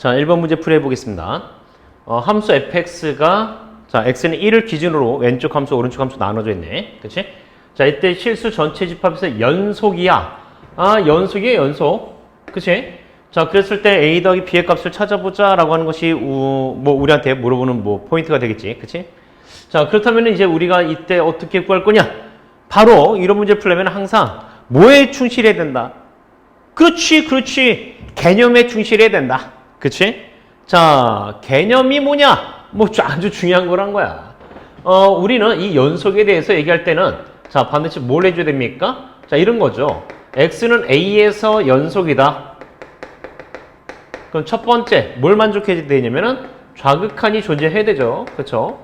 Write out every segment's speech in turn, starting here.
자, 1번 문제 풀이해 보겠습니다. 어, 함수 fx가 자, x는 1을 기준으로 왼쪽 함수, 오른쪽 함수 나눠져 있네. 그치? 자, 이때 실수 전체 집합에서 연속이야. 아, 연속이에요, 연속. 그치? 자, 그랬을 때 a 더하기 b의 값을 찾아보자 라고 하는 것이 우, 뭐 우리한테 물어보는 뭐 포인트가 되겠지. 그치? 자, 그렇다면 이제 우리가 이때 어떻게 구할 거냐? 바로 이런 문제 풀려면 항상 뭐에 충실해야 된다? 그렇지, 그렇지. 개념에 충실해야 된다. 그치? 자, 개념이 뭐냐? 뭐 아주 중요한 거란 거야. 어, 우리는 이 연속에 대해서 얘기할 때는 자, 반드시 뭘 해줘야 됩니까? 자, 이런 거죠. x는 a에서 연속이다. 그럼 첫 번째, 뭘 만족해야 되냐면은 좌극한이 존재해야 되죠. 그쵸?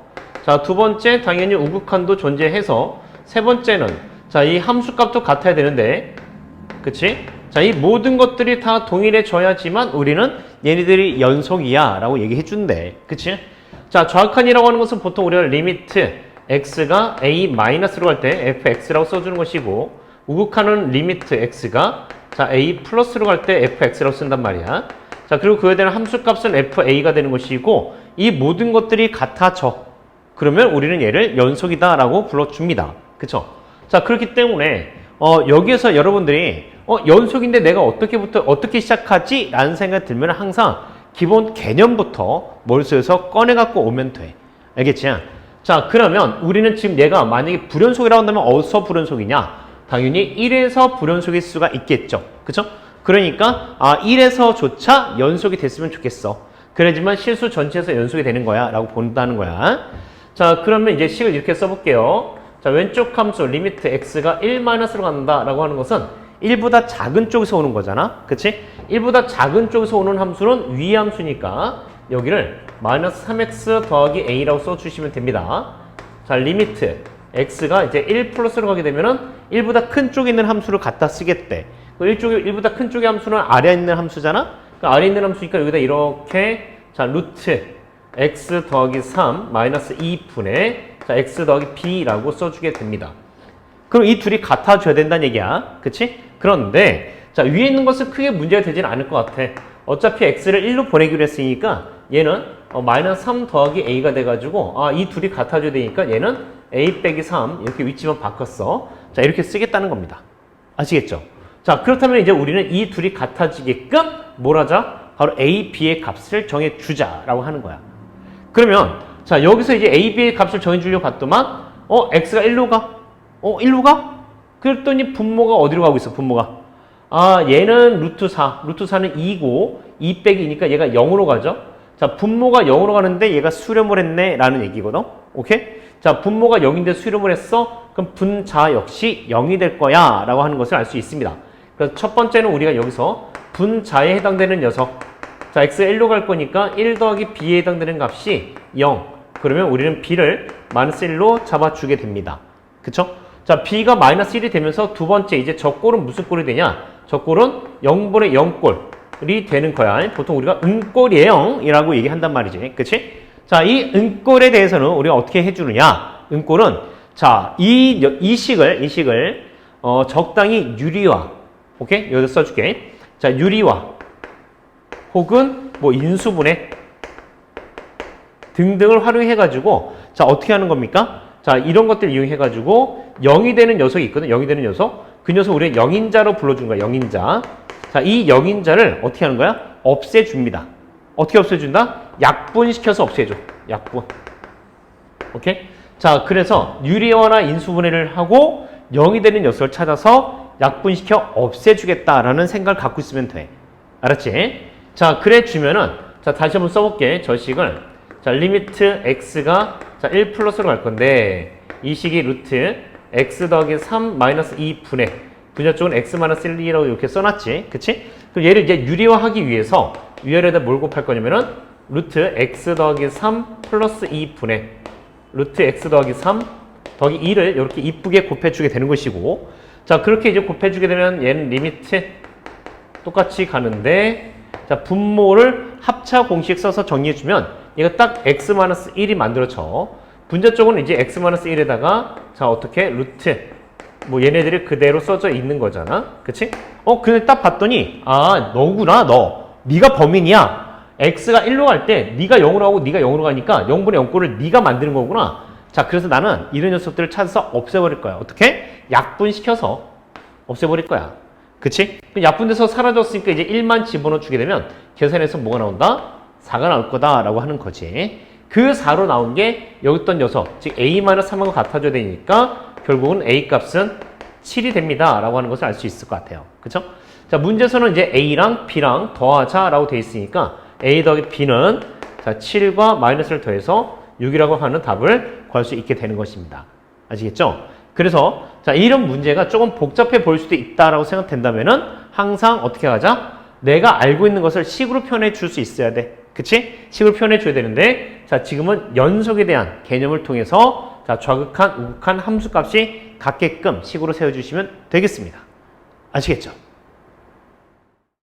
자, 두 번째, 당연히 우극한도 존재해서 세 번째는 자, 이 함수값도 같아야 되는데 그치? 자, 이 모든 것들이 다 동일해져야지만 우리는 얘네들이 연속이야 라고 얘기해 준대. 그치? 자, 좌극한이라고 하는 것은 보통 우리가 리미트 x가 a 마이너스로 갈때 fx라고 써주는 것이고 우극한은 리미트 x가 자, a 플러스로 갈 때 fx라고 쓴단 말이야. 자, 그리고 그에 대한 함수값은 fa가 되는 것이고 이 모든 것들이 같아져. 그러면 우리는 얘를 연속이다라고 불러줍니다. 그쵸? 자, 그렇기 때문에 어, 여기에서 여러분들이 어, 연속인데 내가 어떻게부터 어떻게 시작하지? 라는 생각이 들면 항상 기본 개념부터 머릿속에서 꺼내 갖고 오면 돼. 알겠지? 자, 그러면 우리는 지금 얘가 만약에 불연속이라고 한다면 어디서 불연속이냐? 당연히 1에서 불연속일 수가 있겠죠. 그쵸? 그러니까 아, 1에서조차 연속이 됐으면 좋겠어. 그래야지만 실수 전체에서 연속이 되는 거야 라고 본다는 거야. 자, 그러면 이제 식을 이렇게 써볼게요. 자, 왼쪽 함수 리미트 x가 1-로 간다라고 하는 것은 1보다 작은 쪽에서 오는 거잖아. 그치? 1보다 작은 쪽에서 오는 함수는 위 함수니까 여기를 마이너스 3x 더하기 a라고 써주시면 됩니다. 자, 리미트 x가 이제 1 플러스로 가게 되면은 1보다 큰 쪽에 있는 함수를 갖다 쓰겠대. 그 1쪽에, 1보다 큰 쪽의 함수는 아래에 있는 함수잖아? 그 아래에 있는 함수니까 여기다 이렇게 자, 루트 x 더하기 3 마이너스 2분의 자, x 더하기 b라고 써주게 됩니다. 그럼 이 둘이 같아져야 된다는 얘기야. 그치? 그런데 자 위에 있는 것은 크게 문제가 되지는 않을 것 같아. 어차피 x를 1로 보내기로 했으니까 얘는 어, 마이너스 3 더하기 a가 돼가지고 아, 이 둘이 같아져야 되니까 얘는 a 빼기 3 이렇게 위치만 바꿨어. 자 이렇게 쓰겠다는 겁니다. 아시겠죠? 자 그렇다면 이제 우리는 이 둘이 같아지게끔 뭘 하자? 바로 a, b의 값을 정해주자라고 하는 거야. 그러면 자 여기서 이제 a, b의 값을 정해주려고 봤더만 어 x가 1로 가? 어 1로 가? 그랬더니 분모가 어디로 가고 있어 분모가? 아 얘는 루트 4 루트 4는 2고 2 빼기 2니까 얘가 0으로 가죠? 자 분모가 0으로 가는데 얘가 수렴을 했네 라는 얘기거든? 오케이? 자 분모가 0인데 수렴을 했어? 그럼 분자 역시 0이 될 거야 라고 하는 것을 알 수 있습니다. 그래서 첫 번째는 우리가 여기서 분자에 해당되는 녀석. 자 x 1로 갈 거니까 1 더하기 b에 해당되는 값이 0 그러면 우리는 b를 마이너스 1로 잡아주게 됩니다 그쵸? 자, b가 마이너스 1이 되면서 두 번째 이제 저 꼴은 무슨 꼴이 되냐? 저 꼴은 0분의 0꼴이 되는 거야. 보통 우리가 은꼴이에요. 이라고 얘기한단 말이지. 그치? 자, 이 은꼴에 대해서는 우리가 어떻게 해주느냐? 은꼴은 자, 이, 이 식을, 이 식을 어, 적당히 유리화. 오케이? 여기다 써줄게. 자, 유리화. 혹은 뭐 인수분해 등등을 활용해가지고 자, 어떻게 하는 겁니까? 자, 이런 것들 이용해가지고 0이 되는 녀석이 있거든. 0이 되는 녀석. 그 녀석 우리가 0인자로 불러준 거야. 0인자. 자, 이 0인자를 어떻게 하는 거야? 없애줍니다. 어떻게 없애준다? 약분시켜서 없애줘. 약분. 오케이? 자, 그래서 유리화나 인수분해를 하고 0이 되는 녀석을 찾아서 약분시켜 없애주겠다라는 생각을 갖고 있으면 돼. 알았지? 자, 그래 주면은 자, 다시 한번 써볼게. 저 식을. 자, 리미트 x가 자, 1 플러스로 갈 건데 이 식이 루트 x 더하기 3 마이너스 2 분의 분자 쪽은 x 마이너스 1이라고 이렇게 써놨지. 그치? 그럼 얘를 이제 유리화하기 위해서 위아래에다 뭘 곱할 거냐면은 루트 x 더하기 3 플러스 2 분의 루트 x 더하기 3 더하기 2를 이렇게 이쁘게 곱해주게 되는 것이고 자 그렇게 이제 곱해주게 되면 얘는 리미트 똑같이 가는데 자 분모를 합차 공식 써서 정리해주면 얘가 딱 x-1이 만들어져 분자 쪽은 이제 x-1에다가 자 어떻게 루트 뭐 얘네들이 그대로 써져 있는 거잖아 그치? 어 근데 딱 봤더니 아 너구나 너 네가 범인이야 x가 1로 갈 때 네가 0으로 하고 네가 0으로 가니까 0분의 0꼴을 네가 만드는 거구나. 자, 그래서 나는 이런 녀석들을 찾아서 없애버릴 거야. 어떻게? 약분시켜서 없애버릴 거야. 그치? 약분돼서 사라졌으니까 이제 1만 집어넣어 주게 되면 계산해서 뭐가 나온다? 4가 나올 거다라고 하는 거지. 그 4로 나온 게 여기 있던 녀석, 즉 a-3하고 같아져야 되니까 결국은 a 값은 7이 됩니다. 라고 하는 것을 알 수 있을 것 같아요. 그쵸? 자, 문제에서는 이제 a랑 b랑 더하자 라고 돼 있으니까 a 더하기 b는 자, 7과 마이너스를 더해서 6이라고 하는 답을 구할 수 있게 되는 것입니다. 아시겠죠? 그래서 자, 이런 문제가 조금 복잡해 보일 수도 있다라고 생각된다면은 항상 어떻게 하자? 내가 알고 있는 것을 식으로 표현해 줄 수 있어야 돼. 그치? 식으로 표현해 줘야 되는데 자, 지금은 연속에 대한 개념을 통해서 자, 좌극한, 우극한 함수 값이 같게끔 식으로 세워 주시면 되겠습니다. 아시겠죠?